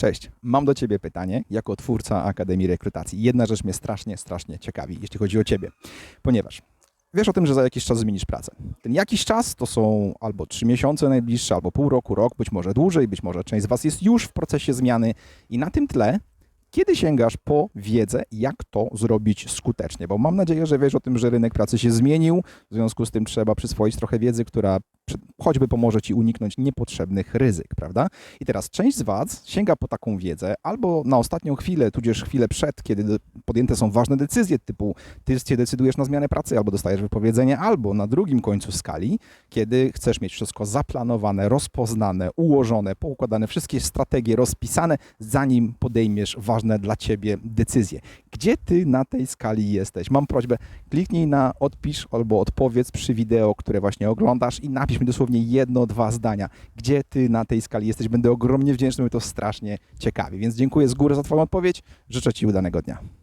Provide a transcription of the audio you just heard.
Cześć, mam do Ciebie pytanie jako twórca Akademii Rekrutacji. Jedna rzecz mnie strasznie, strasznie ciekawi, jeśli chodzi o Ciebie, ponieważ wiesz o tym, że za jakiś czas zmienisz pracę. Ten jakiś czas to są albo trzy miesiące najbliższe, albo pół roku, rok, być może dłużej, być może część z Was jest już w procesie zmiany i na tym tle kiedy sięgasz po wiedzę, jak to zrobić skutecznie? Bo mam nadzieję, że wiesz o tym, że rynek pracy się zmienił, w związku z tym trzeba przyswoić trochę wiedzy, która choćby pomoże Ci uniknąć niepotrzebnych ryzyk, prawda? I teraz część z Was sięga po taką wiedzę albo na ostatnią chwilę, tudzież chwilę przed, kiedy podjęte są ważne decyzje, typu Ty się decydujesz na zmianę pracy albo dostajesz wypowiedzenie, albo na drugim końcu skali, kiedy chcesz mieć wszystko zaplanowane, rozpoznane, ułożone, poukładane, wszystkie strategie rozpisane, zanim podejmiesz ważne dla Ciebie decyzje. Gdzie Ty na tej skali jesteś? Mam prośbę, kliknij na odpisz albo odpowiedz przy wideo, które właśnie oglądasz i napisz mi dosłownie jedno, dwa zdania. Gdzie Ty na tej skali jesteś? Będę ogromnie wdzięczny, mnie to strasznie ciekawi. Więc dziękuję z góry za Twoją odpowiedź. Życzę Ci udanego dnia.